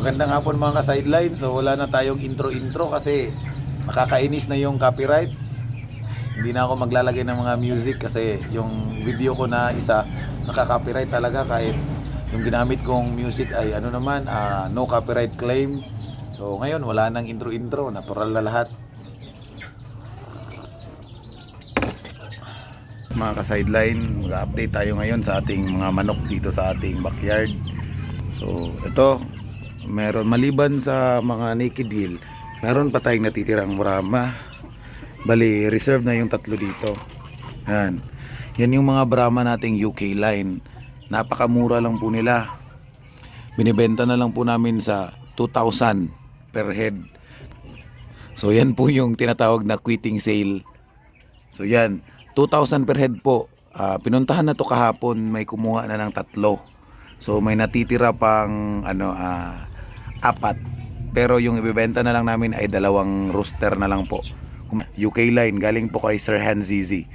Magandang hapon mga ka-sideline. So wala na tayong intro-intro kasi nakakainis na yung copyright. Hindi na ako maglalagay ng mga music kasi yung video ko na isa nakaka-copyright talaga kahit yung ginamit kong music ay ano naman ah, no copyright claim. So ngayon wala nang intro-intro, natural na lahat. Mga ka-sideline, mag-update tayo ngayon sa ating mga manok dito sa ating backyard. So, ito, meron maliban sa mga naked hill, meron pa tayong natitirang Brahma. Bali, reserve na yung tatlo dito. Yan. Yan yung mga Brahma nating UK line. Napakamura lang po nila. Binibenta na lang po namin sa 2,000 per head. So yan po yung tinatawag na quitting sale. So yan, 2,000 per head po. Ah, pinuntahan na to kahapon, may kumuha na ng tatlo. So may natitira pang ano ah, apat. Pero yung ibebenta na lang namin ay dalawang rooster na lang po. UK line galing po kay Sir Hanzizi.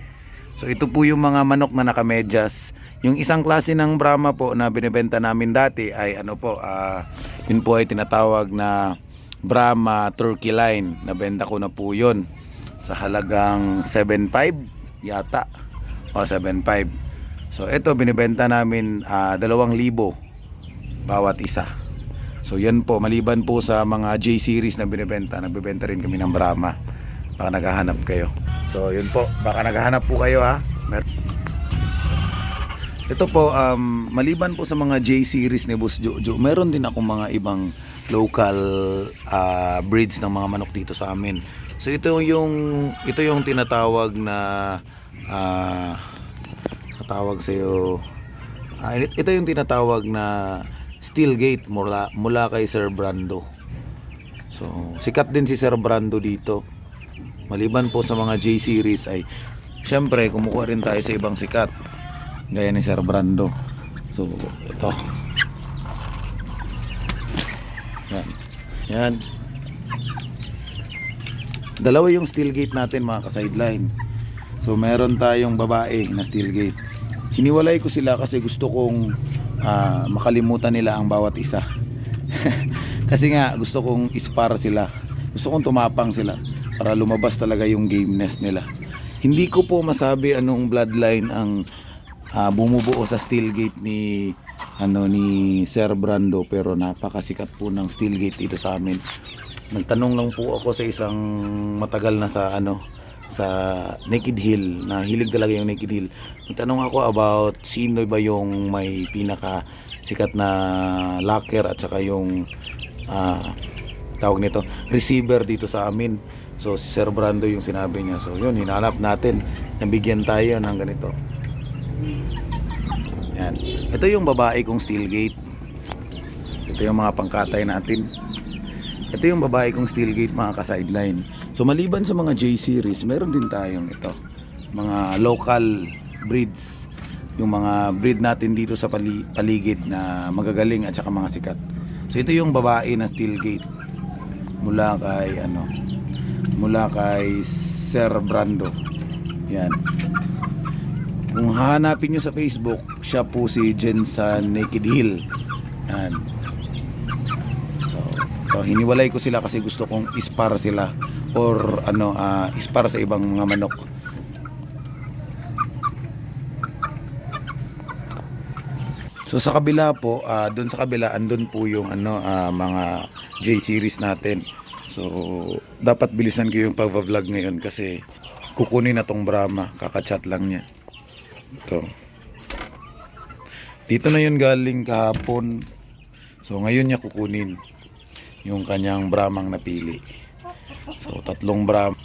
So ito po yung mga manok na nakamedyas. Yung isang klase ng Brahma po na binebenta namin dati ay ano po, ah, yun po ay tinatawag na Brahma Turkey line. Nabenta ko na po yun sa halagang 7.5 yata. O 7.5. So ito binibenta namin ah, 2,000 bawat isa. So yan po, maliban po sa mga J series na binibenta, nagbebenta rin kami ng Brahma. Baka naghahanap kayo. So yun po, baka naghahanap po kayo ha. Ito po, um, maliban po sa mga J series ni Boss Jojo, meron din ako mga ibang local ah, breeds ng mga manok dito sa amin. So ito yung ito yung tinatawag na ah tawag sa iyo ito yung tinatawag na steel gate mula mula kay Sir Brando. So sikat din si Sir Brando dito. Maliban po sa mga J series ay syempre kumukuha rin tayo sa ibang sikat gaya ni Sir Brando. So ito. Yan. Yan. Dalawa yung steel gate natin mga ka-sideline. So meron tayong babae na steel gate. Hiniwalay ko sila kasi gusto kong ah, makalimutan nila ang bawat isa. kasi nga gusto kong ispar sila. Gusto kong tumapang sila para lumabas talaga yung gameness nila. Hindi ko po masabi anong bloodline ang ah, bumubuo sa steel gate ni ano ni Sir Brando pero napakasikat po ng steel gate dito sa amin. Nagtanong lang po ako sa isang matagal na sa ano sa Naked Hill na hilig talaga yung Naked Hill. Nagtanong ako about sino ba yung may pinaka sikat na locker at saka yung ah, tawag nito receiver dito sa amin. So si Sir Brando yung sinabi niya. So yun, hinanap natin. Nabigyan tayo ng ganito. Yan. Ito yung babae kong steel gate. Ito yung mga pangkatay natin. Ito yung babae kong steel gate mga ka-sideline. So maliban sa mga J series, meron din tayong ito. Mga local breeds. Yung mga breed natin dito sa pali- paligid na magagaling at saka mga sikat. So ito yung babae na steel gate. Mula kay ano mula kay Sir Brando. Yan. Kung hahanapin nyo sa Facebook, siya po si Jensen Naked Hill. Yan. So, ito, hiniwalay ko sila kasi gusto kong ispar sila or ano, ah, ispar sa ibang mga manok. So sa kabila po, ah, doon sa kabila andun po yung ano ah, mga J series natin. So dapat bilisan ko yung pag-vlog ngayon kasi kukunin na tong Brahma, kaka-chat lang niya. Ito. Dito na yun galing kahapon. So ngayon niya kukunin yung kanyang Brahmang napili. So tatlong Brahma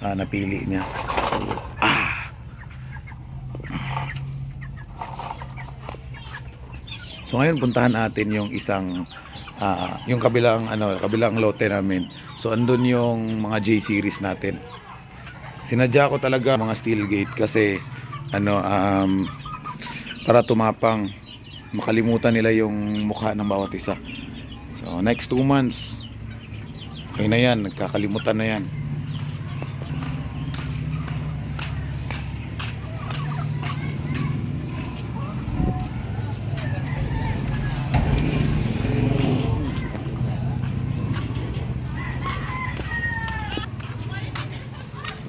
ah, napili niya. So, ah. So ngayon puntahan natin yung isang ah, yung kabilang ano, kabilang lote namin. So andun yung mga J series natin. Sinadya ko talaga mga steel gate kasi ano um, para tumapang makalimutan nila yung mukha ng bawat isa. So next two months Okay na yan, nagkakalimutan na yan.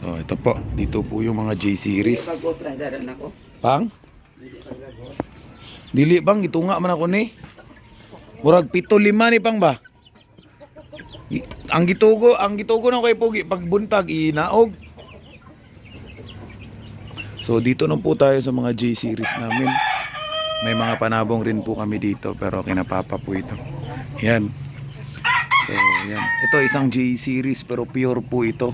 Oh, ito po, dito po yung mga J series. Pang? Dili bang ito nga man ako ni. Murag pito lima ni pang ba? Ang gitugo, ang gitugo na kay Pogi pag buntag inaog. So dito na po tayo sa mga J series namin. May mga panabong rin po kami dito pero kinapapa po ito. Yan. So yan. Ito isang J series pero pure po ito.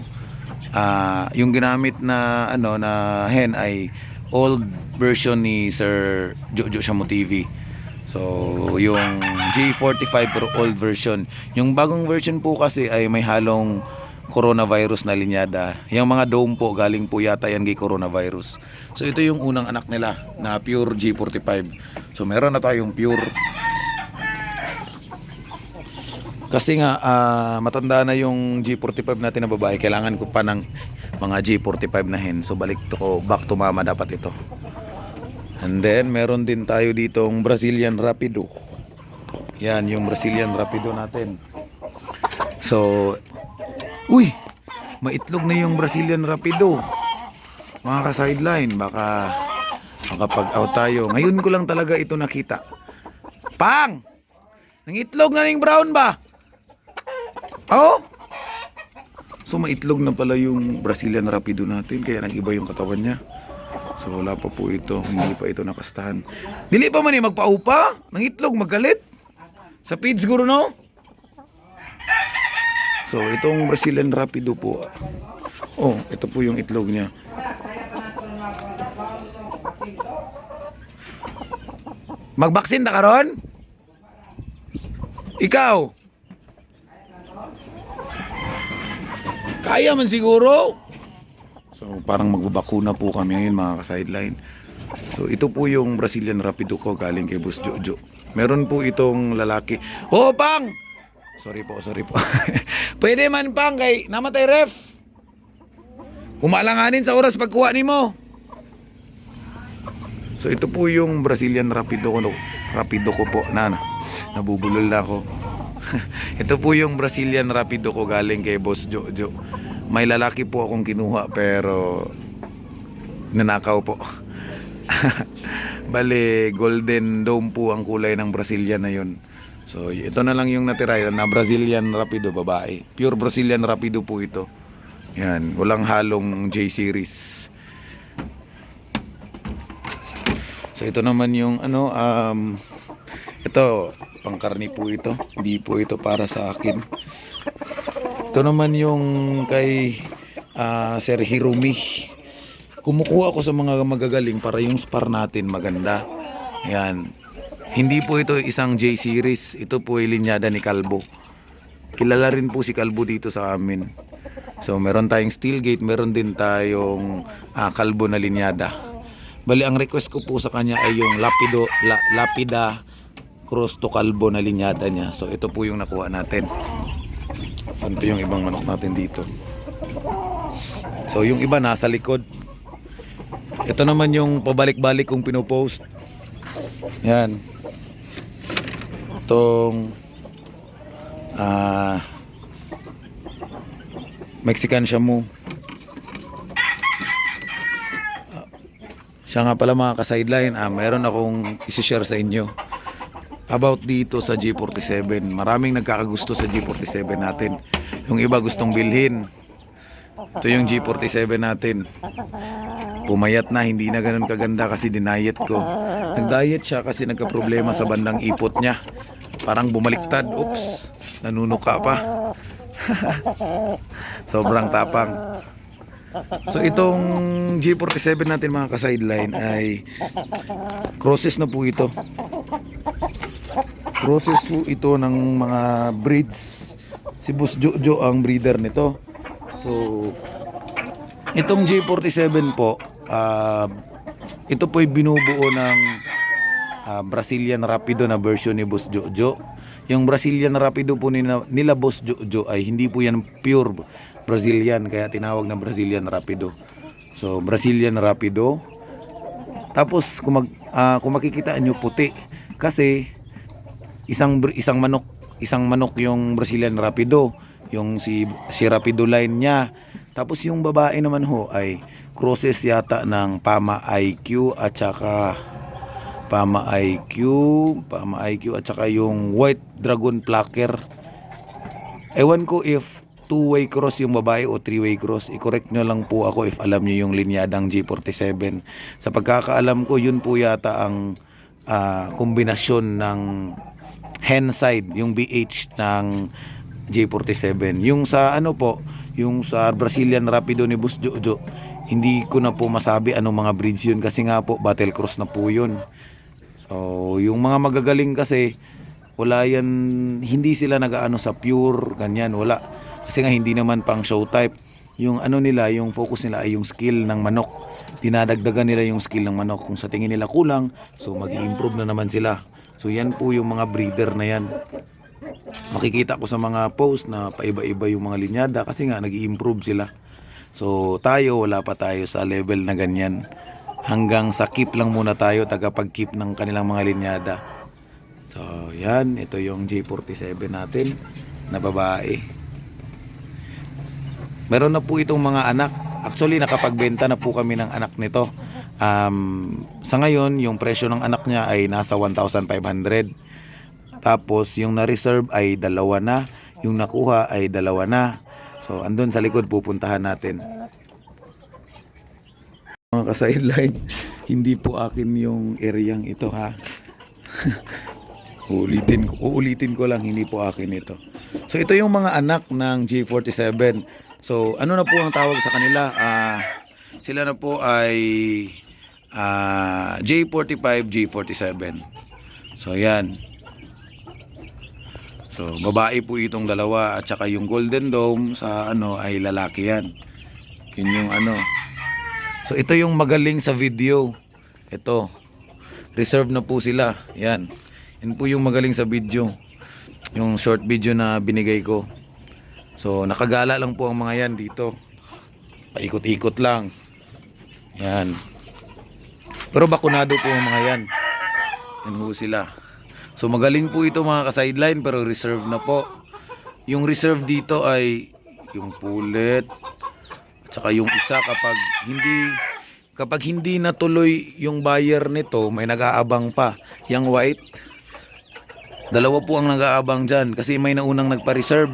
Ah, yung ginamit na ano na hen ay old version ni Sir Jojo Shamo TV. So, yung J45 pero old version. Yung bagong version po kasi ay may halong coronavirus na linyada. Yung mga dome po, galing po yata yan kay coronavirus. So, ito yung unang anak nila na pure J45. So, meron na tayong pure. Kasi nga, ah, matanda na yung G45 natin na babae. Kailangan ko pa ng mga G45 na hen. So, balik to ko, back to mama dapat ito. And then, meron din tayo ditong Brazilian Rapido. Yan, yung Brazilian Rapido natin. So, uy, maitlog na yung Brazilian Rapido. Mga ka-sideline, baka makapag-out tayo. Ngayon ko lang talaga ito nakita. Pang! Nangitlog na ng brown ba? Oh? So maitlog na pala yung Brazilian Rapido natin kaya nag-iba yung katawan niya. So wala pa po ito, hindi pa ito nakastahan. Dili pa man eh magpaupa, nangitlog magalit. Sa feed siguro no? So itong Brazilian Rapido po. Oh, ito po yung itlog niya. Magbaksin na karon? Ikaw? Kaya man siguro. So parang magbabakuna po kami ngayon mga ka-sideline. So ito po yung Brazilian Rapido ko galing kay Boss Jojo. Meron po itong lalaki. Oh, pang! Sorry po, sorry po. Pwede man pang kay namatay ref. Kumalanganin sa oras pagkuha ni mo. So ito po yung Brazilian Rapido ko, Rapido ko po na nabubulol na ako. ito po yung Brazilian Rapido ko galing kay Boss Jojo. May lalaki po akong kinuha pero nanakaw po. Bale, golden dome po ang kulay ng Brazilian na yun. So, ito na lang yung natira na Brazilian Rapido babae. Pure Brazilian Rapido po ito. Yan, walang halong J-series. So ito naman yung ano um ito pangkarni po ito. Hindi po ito para sa akin. Ito naman yung kay ah, Sir Hirumi. Kumukuha ko sa mga magagaling para yung spar natin maganda. Yan. Hindi po ito isang J series. Ito po ay linyada ni Calvo. Kilala rin po si Calvo dito sa amin. So meron tayong steel gate, meron din tayong ah, Calvo na linyada. Bali, ang request ko po sa kanya ay yung Lapido, la, Lapida Cross to Calvo na linyada niya. So, ito po yung nakuha natin. Saan po yung ibang manok natin dito? So, yung iba nasa likod. Ito naman yung pabalik-balik kong pinopost. Yan. Itong ah Mexican Shamu. Siya nga pala mga ka-sideline, ah, meron akong isi-share sa inyo about dito sa G47. Maraming nagkakagusto sa G47 natin. Yung iba gustong bilhin. Ito yung G47 natin. Pumayat na, hindi na ganun kaganda kasi dinayet ko. Nag-diet siya kasi nagka-problema sa bandang ipot niya. Parang bumaliktad. Oops, nanunuka pa. Sobrang tapang. So itong G47 natin mga ka-sideline ay crosses na po ito. Crosses po ito ng mga breeds. Si Boss Jojo ang breeder nito. So itong G47 po, ah, ito po ay binubuo ng ah, Brazilian Rapido na version ni Boss Jojo. Yung Brazilian Rapido po nila, nila Boss Jojo ay hindi po yan pure Brazilian kaya tinawag na Brazilian Rapido. So Brazilian Rapido. Tapos kung, mag, ah, kung makikita nyo puti kasi isang isang manok isang manok yung Brazilian Rapido yung si si Rapido line niya Tapos yung babae naman ho ay crosses yata ng Pama IQ at saka Pama IQ, Pama IQ at saka yung White Dragon Plucker. Ewan ko if two-way cross yung babae o three-way cross. I-correct nyo lang po ako if alam nyo yung linyadang G47. Sa pagkakaalam ko, yun po yata ang ah, kombinasyon ng hen side, yung BH ng J47. Yung sa ano po, yung sa Brazilian Rapido ni Boss Jojo, hindi ko na po masabi anong mga breeds yun kasi nga po battle cross na po yun. So, yung mga magagaling kasi wala yan, hindi sila nagaano sa pure, ganyan, wala. Kasi nga hindi naman pang show type. Yung ano nila, yung focus nila ay yung skill ng manok. Dinadagdagan nila yung skill ng manok. Kung sa tingin nila kulang, so mag improve na naman sila. So yan po yung mga breeder na yan. Makikita ko sa mga post na paiba-iba yung mga linyada kasi nga nag improve sila. So tayo, wala pa tayo sa level na ganyan. Hanggang sa keep lang muna tayo, tagapag-keep ng kanilang mga linyada. So yan, ito yung J47 natin na babae. Meron na po itong mga anak. Actually, nakapagbenta na po kami ng anak nito. Um, sa ngayon, yung presyo ng anak niya ay nasa 1,500. Tapos, yung na-reserve ay dalawa na. Yung nakuha ay dalawa na. So, andun sa likod pupuntahan natin. Mga ka-sideline, hindi po akin yung areang ito ha. uulitin, ko- uulitin ko lang, hindi po akin ito. So, ito yung mga anak ng G47. So, ano na po ang tawag sa kanila? Ah, sila na po ay ah, J45, G47. So, yan. So, babae po itong dalawa at saka yung Golden Dome sa ano ay lalaki yan. Yun yung ano. So, ito yung magaling sa video. Ito. Reserve na po sila. Yan. Yan po yung magaling sa video. Yung short video na binigay ko. So, nakagala lang po ang mga yan dito. Paikot-ikot lang. Yan. Pero bakunado po mga yan. Yan po sila. So, magaling po ito mga ka-sideline pero reserve na po. Yung reserve dito ay yung pulet. At saka yung isa kapag hindi kapag hindi natuloy yung buyer nito, may nag-aabang pa. Yung white, Dalawa po ang nag-aabang dyan kasi may naunang nagpa-reserve.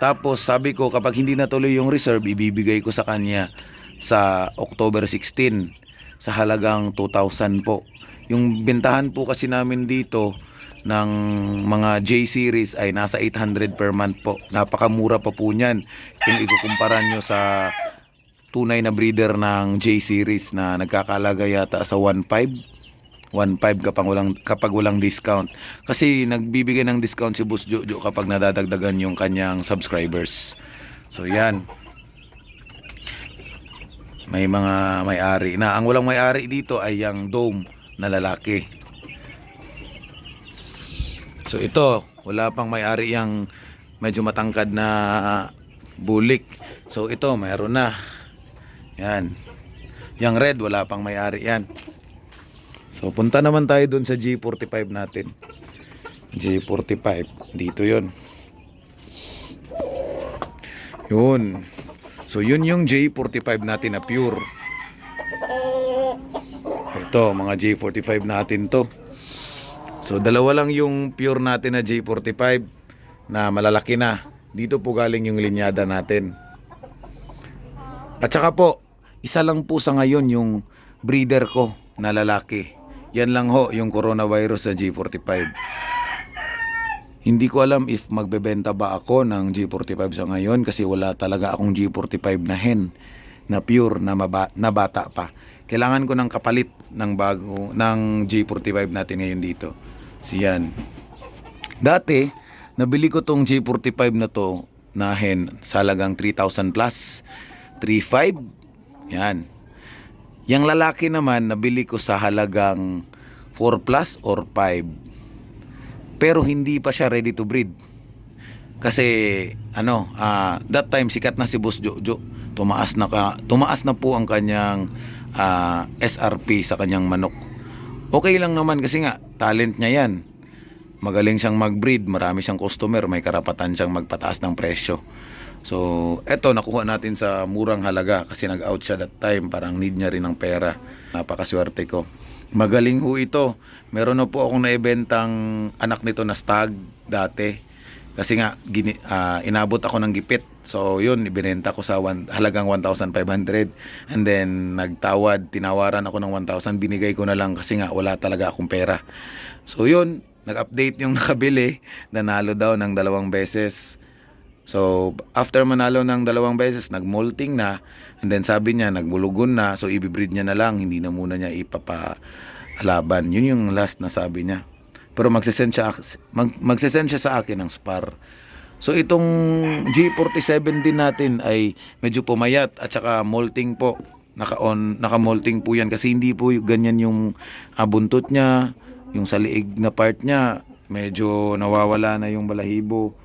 Tapos sabi ko kapag hindi natuloy yung reserve, ibibigay ko sa kanya sa October 16 sa halagang 2,000 po. Yung bentahan po kasi namin dito ng mga J series ay nasa 800 per month po. Napakamura pa po niyan kung ikukumpara nyo sa tunay na breeder ng J series na nagkakalaga yata sa 1.5 1.5 kapag walang kapag walang discount. Kasi nagbibigay ng discount si Boss Jojo kapag nadadagdagan yung kanyang subscribers. So yan. May mga may-ari na. Ang walang may-ari dito ay yung dome na lalaki. So ito, wala pang may-ari yung medyo matangkad na bulik. So ito, mayroon na. Yan. Yung red, wala pang may-ari yan. So, punta naman tayo dun sa G45 natin. G45. Dito yon. Yun. So, yun yung J45 natin na pure. Ito, mga J45 natin to. So, dalawa lang yung pure natin na J45 na malalaki na. Dito po galing yung linyada natin. At saka po, isa lang po sa ngayon yung breeder ko na lalaki. Yan lang ho, yung coronavirus sa G45. Hindi ko alam if magbebenta ba ako ng G45 sa ngayon kasi wala talaga akong G45 na hen na pure na, maba, na bata pa. Kailangan ko ng kapalit ng bago ng G45 natin ngayon dito. Siyan. Dati, nabili ko tong G45 na to na hen sa halagang 3,000 plus. 3,500. Yan. Yang lalaki naman, nabili ko sa halagang 4 plus or 5. Pero hindi pa siya ready to breed. Kasi ano, ah, that time sikat na si Boss Jojo. Tumaas na ka, tumaas na po ang kanyang ah, SRP sa kanyang manok. Okay lang naman kasi nga talent niya 'yan. Magaling siyang mag-breed, marami siyang customer, may karapatan siyang magpataas ng presyo. So, eto nakuha natin sa murang halaga kasi nag-out siya that time, parang need niya rin ng pera. Napakaswerte ko. Magaling ho ito. Meron na po akong naibentang anak nito na stag dati. Kasi nga gini, ah, inabot ako ng gipit. So, yun ibinenta ko sa one, halagang 1,500 and then nagtawad, tinawaran ako ng 1,000, binigay ko na lang kasi nga wala talaga akong pera. So, yun, nag-update yung nakabili, nanalo daw ng dalawang beses. So, after manalo ng dalawang beses, nag-molting na. And then sabi niya, nagbulugon na. So, ibibreed niya na lang. Hindi na muna niya ipapalaban. Yun yung last na sabi niya. Pero magsisend siya, mag, magsisend siya sa akin ng spar. So, itong G47 din natin ay medyo pumayat at saka molting po. Naka-on, naka-molting po yan kasi hindi po ganyan yung ah, buntot niya, yung sa liig na part niya, medyo nawawala na yung balahibo.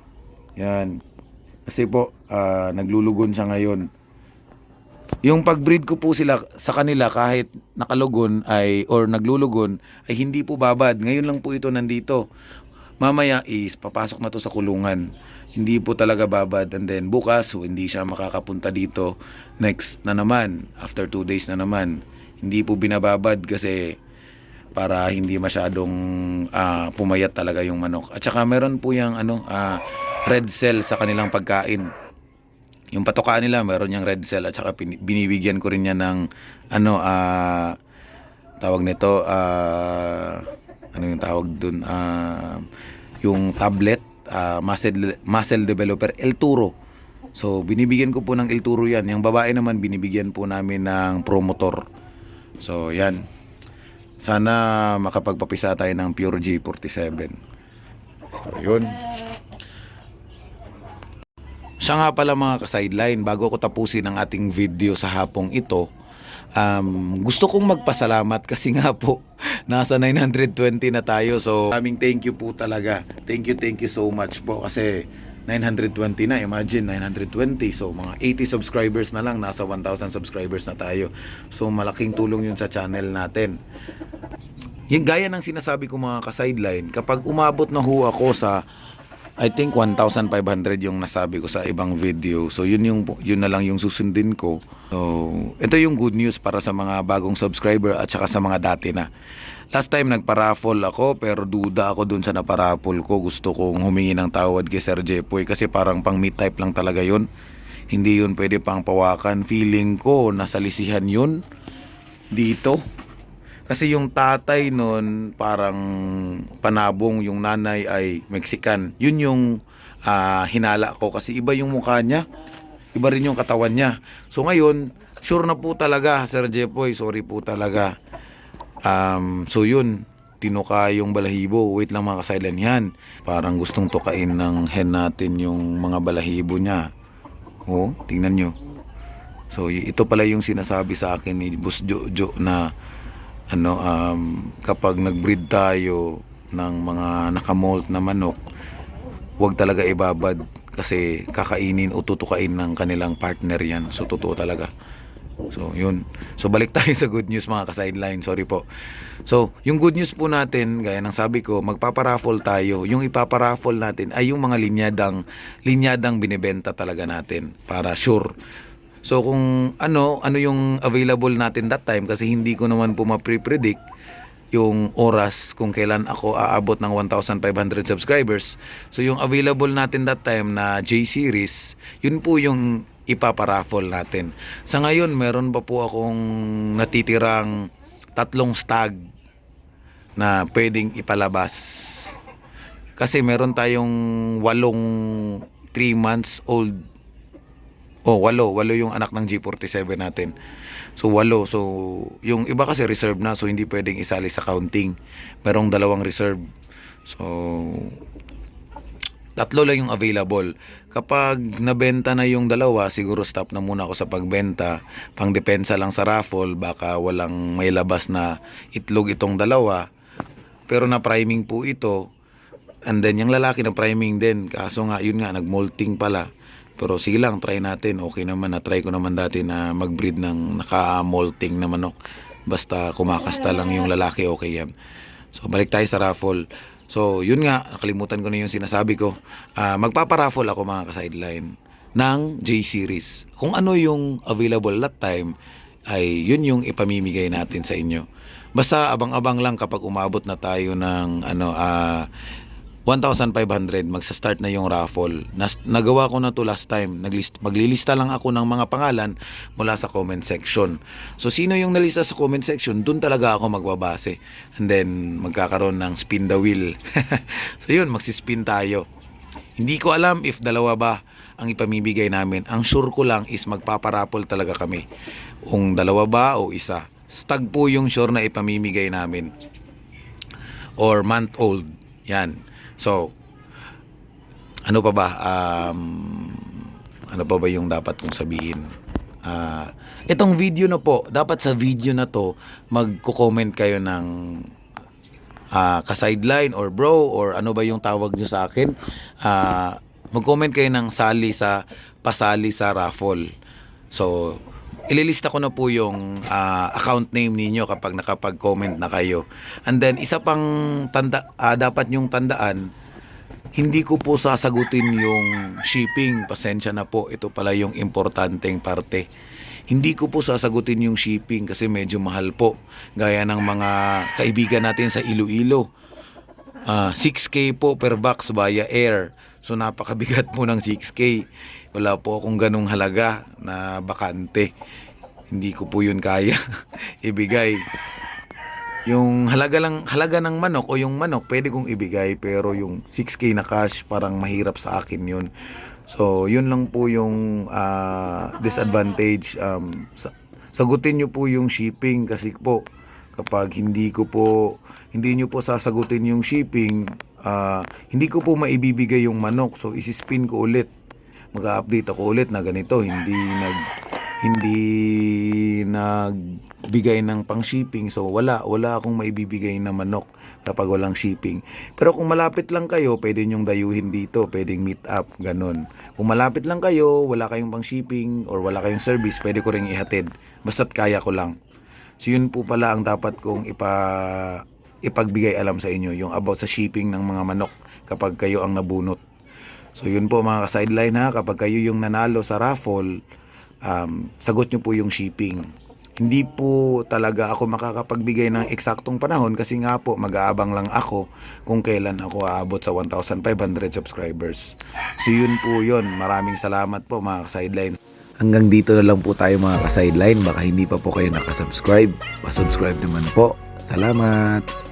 Yan. Kasi po, ah, naglulugon siya ngayon. Yung pag-breed ko po sila sa kanila kahit nakalugon ay or naglulugon ay hindi po babad. Ngayon lang po ito nandito. Mamaya is papasok na to sa kulungan. Hindi po talaga babad and then bukas hindi siya makakapunta dito. Next na naman, after two days na naman. Hindi po binababad kasi para hindi masyadong ah, pumayat talaga yung manok. At saka meron po yung ano, ah, red cell sa kanilang pagkain. Yung patokaan nila, meron yung red cell at saka binibigyan ko rin yan ng ano, ah, tawag nito, ah, ano yung tawag dun, ah, yung tablet, ah, muscle, muscle developer, El Turo. So, binibigyan ko po ng El Turo yan. Yung babae naman, binibigyan po namin ng promotor. So, yan. Sana makapagpapisa tayo ng Pure G47. So, yun. Siya nga pala mga ka-sideline, bago ko tapusin ang ating video sa hapong ito, um, gusto kong magpasalamat kasi nga po, nasa 920 na tayo. So, aming thank you po talaga. Thank you, thank you so much po kasi 920 na, imagine 920. So, mga 80 subscribers na lang, nasa 1,000 subscribers na tayo. So, malaking tulong yun sa channel natin. Yung gaya ng sinasabi ko mga ka-sideline, kapag umabot na ho ako sa I think 1,500 yung nasabi ko sa ibang video. So yun yung yun na lang yung susundin ko. So ito yung good news para sa mga bagong subscriber at saka sa mga dati na. Last time nagpa-raffle ako pero duda ako dun sa naparaffle ko. Gusto kong humingi ng tawad kay Sir Jepoy kasi parang pang meet type lang talaga yun. Hindi yun pwede pang pawakan. Feeling ko nasa lisihan yun dito. Kasi yung tatay nun parang panabong, yung nanay ay Mexican. Yun yung ah, hinala ko kasi iba yung mukha niya. Iba rin yung katawan niya. So ngayon, sure na po talaga, Sir Jepoy, sorry po talaga. Um, so yun, tinuka yung balahibo. Wait lang mga kasailan yan. Parang gustong tukain ng hen natin yung mga balahibo niya. Oh, tingnan nyo. So ito pala yung sinasabi sa akin ni Boss Jojo na ano um, kapag nag-breed tayo ng mga nakamolt na manok, huwag talaga ibabad kasi kakainin o tutukain ng kanilang partner yan. So totoo talaga. So yun. So balik tayo sa good news mga ka-sideline. Sorry po. So yung good news po natin, gaya ng sabi ko, magpaparaffle tayo. Yung ipaparaffle natin ay yung mga linyadang linyadang binebenta talaga natin para sure. So kung ano, ano yung available natin that time kasi hindi ko naman po ma-predict yung oras kung kailan ako aabot ng 1,500 subscribers. So yung available natin that time na J-series, yun po yung ipaparaffle natin. Sa ngayon, meron pa po akong natitirang tatlong stag na pwedeng ipalabas. Kasi meron tayong walong 3 months old Oh, walo. Walo yung anak ng G47 natin. So, walo. So, yung iba kasi reserve na. So, hindi pwedeng isali sa counting. Merong dalawang reserve. So, tatlo lang yung available. Kapag nabenta na yung dalawa, siguro stop na muna ako sa pagbenta. Pang depensa lang sa raffle, baka walang may labas na itlog itong dalawa. Pero na priming po ito. And then yung lalaki na priming din. Kaso nga, yun nga, nag-molting pala. Pero sige lang, try natin. Okay naman, na-try ko naman dati na mag-breed ng naka-molting na manok. Basta kumakasta lang yung lalaki, okay yan. So, balik tayo sa raffle. So, yun nga, nakalimutan ko na yung sinasabi ko. Ah, magpaparaffle ako mga ka-sideline. ng J-Series. Kung ano yung available that time, ay yun yung ipamimigay natin sa inyo. Basta abang-abang lang kapag umabot na tayo ng ano ah 1,500 magsa-start na yung raffle. Nas, nagawa ko na to last time. Naglist, maglilista lang ako ng mga pangalan mula sa comment section. So sino yung nalista sa comment section, dun talaga ako magbabase. And then magkakaroon ng spin the wheel. so yun, magsispin tayo. Hindi ko alam if dalawa ba ang ipamibigay namin. Ang sure ko lang is magpaparapol talaga kami. Kung dalawa ba o isa. Stag po yung sure na ipamimigay namin. Or month old. Yan. So, ano pa ba? Um, ano pa ba yung dapat kong sabihin? Ah, itong video na po, dapat sa video na to, magko-comment kayo ng ah, ka-sideline or bro or ano ba yung tawag nyo sa akin. Ah, mag-comment kayo ng sali sa pasali sa raffle. So, ililista ko na po yung ah, account name ninyo kapag nakapag-comment na kayo. And then, isa pang tanda, ah, dapat yung tandaan, hindi ko po sasagutin yung shipping. Pasensya na po. Ito pala yung importanteng parte. Hindi ko po sasagutin yung shipping kasi medyo mahal po. Gaya ng mga kaibigan natin sa Iloilo. Ah, 6K po per box via air. So napakabigat po ng 6K. Wala po akong ganong halaga na bakante. Hindi ko po yun kaya ibigay. Yung halaga lang halaga ng manok o yung manok pwede kong ibigay pero yung 6k na cash parang mahirap sa akin yun. So, yun lang po yung ah, disadvantage um, sa- sagutin niyo po yung shipping kasi po kapag hindi ko po hindi niyo po sasagutin yung shipping ah, hindi ko po maibibigay yung manok so isispin ko ulit. Mag-update ako ulit na ganito hindi nag hindi nagbigay ng pang shipping so wala wala akong maibibigay na manok kapag walang shipping. Pero kung malapit lang kayo pwede nyong dayuhin dito pwedeng meet up ganun. Kung malapit lang kayo wala kayong pang shipping or wala kayong service pwede ko ring ihatid basta't kaya ko lang. So yun po pala ang dapat kong ipa ipagbigay alam sa inyo yung about sa shipping ng mga manok kapag kayo ang nabunot So yun po mga ka-sideline ha, kapag kayo yung nanalo sa raffle, um, sagot nyo po yung shipping. Hindi po talaga ako makakapagbigay ng eksaktong panahon kasi nga po mag-aabang lang ako kung kailan ako aabot sa 1,500 subscribers. So yun po yun. Maraming salamat po mga ka-sideline. Hanggang dito na lang po tayo mga ka-sideline. Baka hindi pa po kayo nakasubscribe. Pa-subscribe naman po. Salamat!